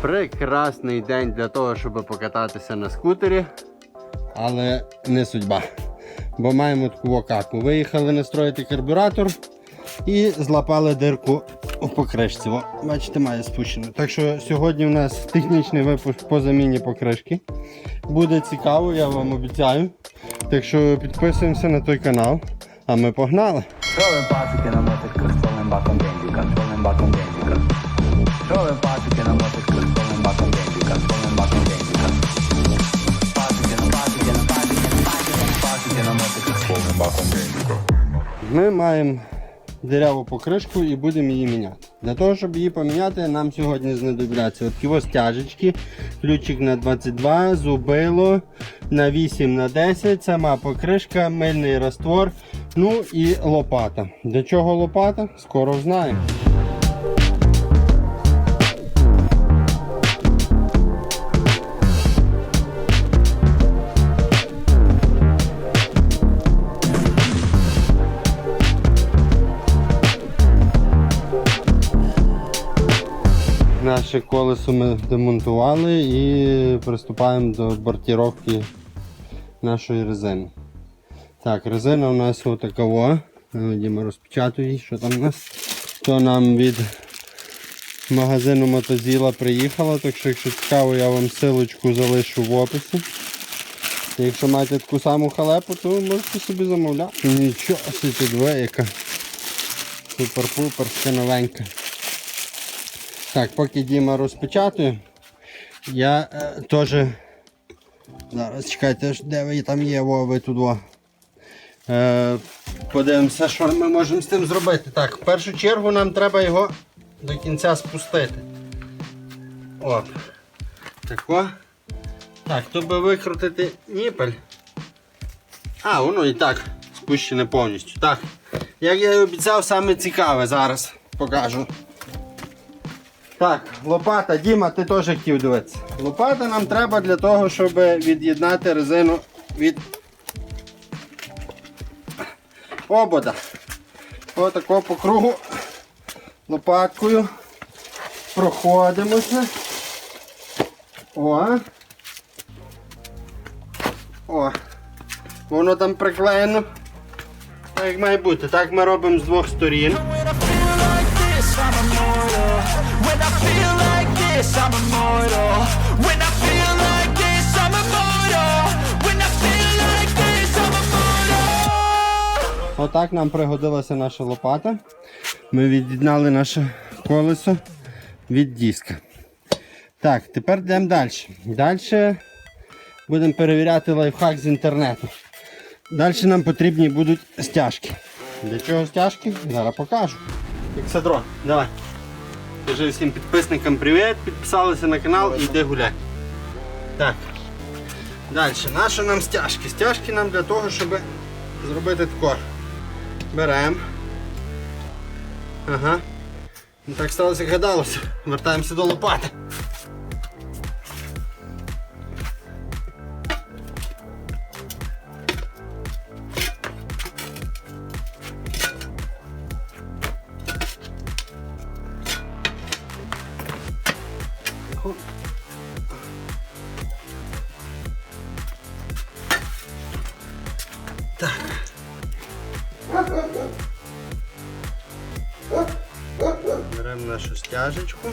Прекрасний день для того, щоб покататися на скутері, але не судьба. Бо маємо таку окаку. Виїхали настроїти карбюратор і злапали дирку у покришці. О, бачите, має спущено. Так що сьогодні у нас технічний випуск по заміні покришки. Буде цікаво, я вам обіцяю. Так що підписуємося на той канал, а ми погнали. Motocross, falling back on Bendica, falling back on Bendica. Trove Ми маємо дереву покришку і будемо її міняти. Для того, щоб її поміняти, нам сьогодні знадобляться от його стяжечки, ключик на 22, зубило на 8 на 10, сама покришка, мильний раствор, ну і лопата. Для чого лопата? Скоро знаємо. Наше колесо ми демонтували і приступаємо до бортіровки нашої резини. Так, резина у нас отакова. Діма розпечатує, що там у нас. То нам від магазину Мотозіла приїхало, так що якщо цікаво, я вам силочку залишу в описі. Якщо маєте таку саму халепу, то можете собі замовляти. Нічого собі тут яка супер-пупер, новенька. Так, поки Діма розпечатує, я е, теж. Зараз чекайте, де ви там є, во, ви тут. Во. Е, подивимося, що ми можемо з тим зробити. Так, в першу чергу нам треба його до кінця спустити. Так о. Так, то би викрутити ніпель. А, воно і так спущене повністю. Так. Як я і обіцяв, саме цікаве зараз покажу. Так, лопата, Діма, ти теж хотів дивитися. Лопата нам треба для того, щоб від'єднати резину від обода. Отако по кругу лопаткою проходимося. О. О. Воно там приклеєно. Так має бути. Так ми робимо з двох сторін. This, I'm immortal. When I feel like this, I'm immortal. When I feel like this, I'm immortal. Отак нам пригодилася наша лопата. Ми від'єднали наше колесо від диска. Так, тепер йдемо далі. Далі будемо перевіряти лайфхак з інтернету. Далі нам потрібні будуть стяжки. Для чого стяжки? Зараз покажу. Іксадрон, давай. Кажи всім підписникам привіт, підписалися на канал і йди гуляй. Так. Далі, наші нам стяжки. Стяжки нам для того, щоб зробити тако. Беремо. Ага. Ну, так сталося, як гадалося. Вертаємося до лопати. Беремо нашу стяжечку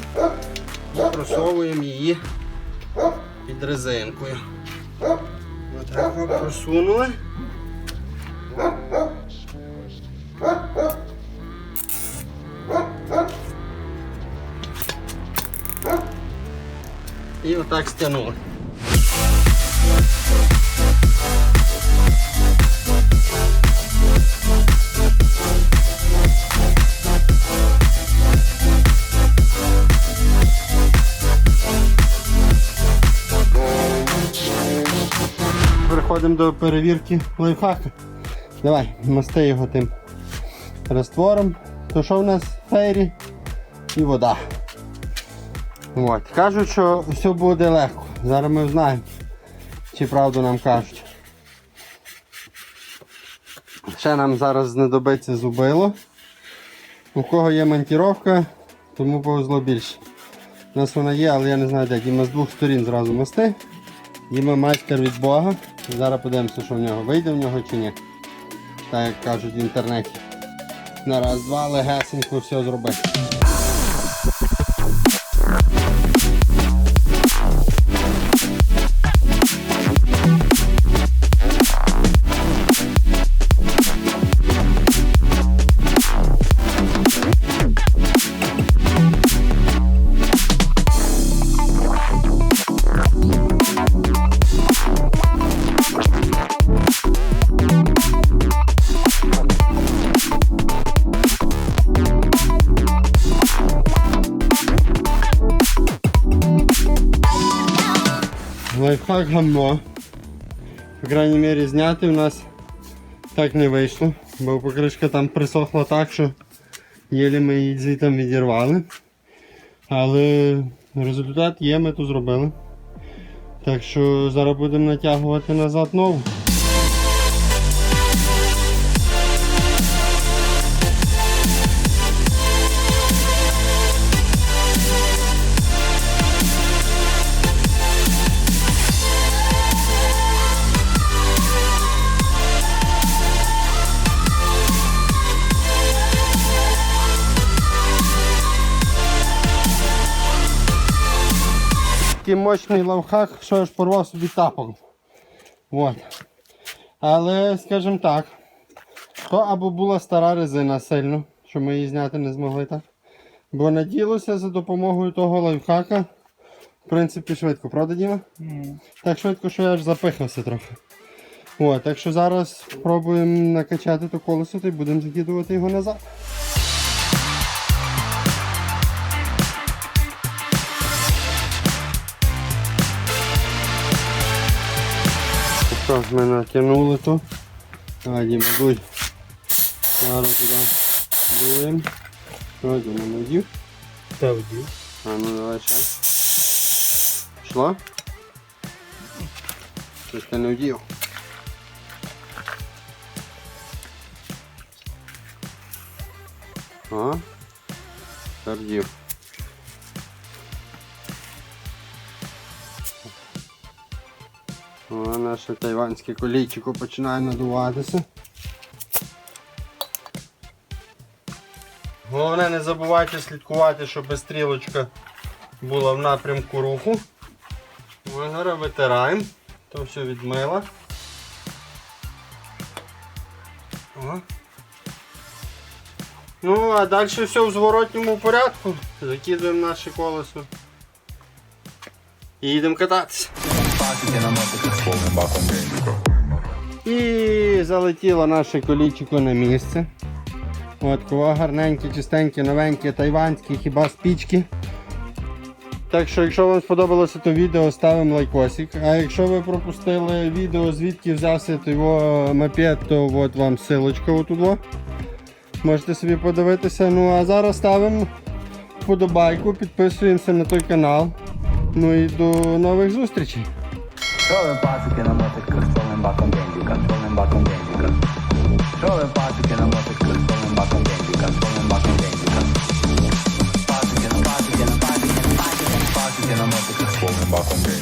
і просовуємо її під резинкою. Отак от просунули. І отак стягнули. Переходимо до перевірки лайфхака. Давай, масти його тим раствором. То що в нас фейрі і вода. От. Кажуть, що все буде легко. Зараз ми знаємо, чи правду нам кажуть. Ще нам зараз знадобиться зубило. У кого є монтіровка, тому повезло більше. У нас вона є, але я не знаю де. Діма з двох сторін зразу мости. Діма майстер від Бога. Зараз подивимося, що в нього вийде в нього чи ні. Так як кажуть в інтернеті. На раз, два, легесенько все зробити. Лайфхак гамно. По крайній мірі зняти у нас так не вийшло, бо покришка там присохла так, що єлі ми її звідти відірвали. Але результат є, ми то зробили. Так що зараз будемо натягувати назад нову. Такий мощний лавхак, що я ж порвав собі тапок. От. Але, скажімо так, то або була стара резина сильно, що ми її зняти не змогли так. Бо наділося за допомогою того лайфхака. В принципі, швидко, правда, Діма? Так швидко, що я аж запихався трохи. От, так що зараз спробуємо накачати то колесо та й будемо закидувати його назад. Що, ми натягнули то. Давай, дуй. Зараз туди дуємо. Ось, Діма, надів. Та вдів. А ну давай ще. Пішло? Щось ти не вдів. А? Тепер вдів. О, наше тайванське колійчико починає надуватися. Головне не забувайте слідкувати, щоб стрілочка була в напрямку руху. Зараз витираємо, то все відмила. Ну, а далі все в зворотньому порядку. Закидуємо наше колесо. І їдемо кататися. Пасики на мотиках. повним баком бензика. І залетіло наше колічико на місце. От кого гарненькі, чистенькі, новенькі, тайванські, хіба спічки. Так що, якщо вам сподобалося то відео, ставимо лайкосик. А якщо ви пропустили відео, звідки взявся його мопед, то от вам силочка отут. во. Можете собі подивитися. Ну а зараз ставимо вподобайку, підписуємося на той канал. Ну і до нових зустрічей. Czołem patrzy na motykę, z czołem baką będzika, z czołem baką będzika. Czołem patrzy na motykę, z czołem baką będzika, z czołem baką będzika. Patrzy na, patrzy na, patrzy na, patrzy na motykę, z czołem baką będzika.